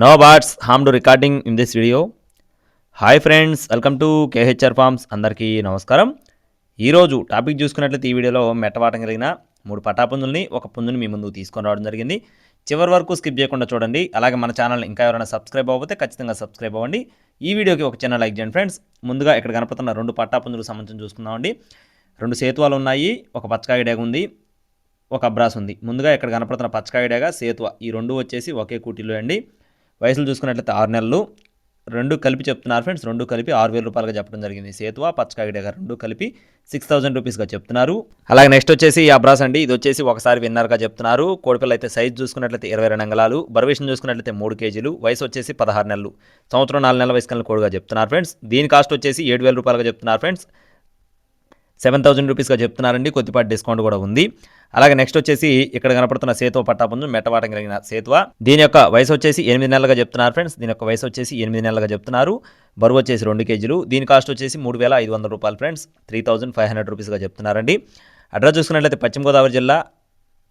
No bots harm to recording in this video hi friends welcome to KHR farms అందరికీ నమస్కారం ఈరోజు topic చూసుకున్నట్లయితే ఈ వీడియోలో మెట్టవాటం కలిగిన మూడు పటాపుందుల్ని ఒక పుంజుని మీ ముందుకు తీసుకొని రావడం జరిగింది. చివరి వరకు స్కిప్ చేయకుండా చూడండి. అలాగే మన ఛానల్ ఇంకా ఎవరైనా సబ్స్క్రైబ్ అవ్వకపోతే ఖచ్చితంగా సబ్స్క్రైబ్ అవ్వండి. ఈ వీడియోకి ఒక చిన్న లైక్ చేయండి ఫ్రెండ్స్ ముందుగా ఇక్కడ కనపడుతున్న రెండు పట్టాపుందులకు సంబంధించి చూసుకుందామండి. రెండు సేతువాలు ఉన్నాయి ఒక పచ్చకాయ డేగ ఉంది ఒక అబ్రాస్ ఉంది. ముందుగా ఇక్కడ కనపడుతున్న పచ్చకాయ డేగ సేతువ. ఈ రెండు వచ్చేసి ఒకే కూటీలో అండి వయసులు చూసుకున్నట్లయితే ఆరు నెలలు. రెండు కలిపి చెప్తున్నారు ఫ్రెండ్స్. రెండు కలిపి ఆరు వేల రూపాయలుగా చెప్పడం జరిగింది. సేతువ పచ్చకాయ గారు రెండు కలిపి సిక్స్ థౌసండ్ రూపీస్గా చెప్తున్నారు. అలాగే నెక్స్ట్ వచ్చేసి అబ్రాస్ అండి. ఇది వచ్చేసి ఒకసారి విన్నర్గా చెప్తున్నారు. కోడిపిల్ల అయితే సైజ్ చూసుకున్నట్లయితే ఇరవై రెండు అంగళాలు. బర్వేషన్ చూసుకున్నట్లయితే మూడు కేజీలు. వయసు వచ్చేసి పదహారు నెలలు. సంవత్సరం నాలుగు నెలల వయసు కలిగిన కోడిగా చెప్తున్నారు ఫ్రెండ్స్. దీని కాస్ట్ వచ్చేసి ఏడు వేల రూపాయలుగా చెప్తున్నారు ఫ్రెండ్స్. సెవెన్ థౌసండ్ రూపీస్గా చెప్తున్నారండి. కొద్దిపాటి డిస్కౌంట్ కూడా ఉంది. అలాగే నెక్స్ట్ వచ్చేసి ఇక్కడ కనపడుతున్న సేతువ పట్టాపుంజం మెట్టవాటం కలిగిన సేతువ. దీని యొక్క వయసు వచ్చేసి ఎనిమిది నెలలుగా చెప్తున్నారు ఫ్రెండ్స్. దీని యొక్క వయసు వచ్చేసి ఎనిమిది నెలలుగా చెప్తున్నారు. బరువు వచ్చేసి రెండు కేజీలు. దీని కాస్ట్ వచ్చేసి మూడు వేల ఐదు వందల రూపాయలు friends. Three thousand five hundred రూపీస్గా చెప్తున్నారండి. అడ్రస్ చూసుకున్నట్లయితే పశ్చిమ గోదావరి జిల్లా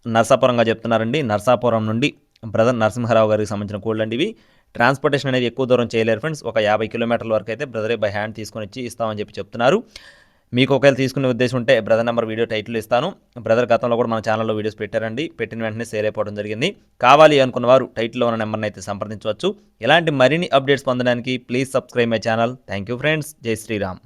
నర్సాపురంగా చెప్తున్నారండి. నర్సాపురం నుండి బ్రదర్ నరసింహారావు గారికి సంబంధించిన కోళ్ళు అండి ఇవి. ట్రాన్స్పోర్టేషన్ అనేది ఎక్కువ దూరం చేయలేరు ఫ్రెండ్స్. ఒక యాభై కిలోమీటర్ల వరకు అయితే బ్రదరే బై హ్యాండ్ తీసుకొని వచ్చి ఇస్తామని చెప్పి చెప్తున్నారు. మీకు ఒకవేళ తీసుకునే ఉద్దేశం ఉంటే బ్రదర్ నెంబర్ వీడియో టైటిల్ ఇస్తాను. బ్రదర్ గతంలో కూడా మన ఛానల్లో వీడియోస్ పెట్టారండి. పెట్టిన వెంటనే సేల్ అయిపోవడం జరిగింది. కావాలి అనుకున్న వారు టైటిల్లో ఉన్న నెంబర్ని అయితే సంప్రదించవచ్చు. ఇలాంటి మరిన్ని అప్డేట్స్ పొందడానికి please subscribe my channel. Thank you friends. జై శ్రీరామ్.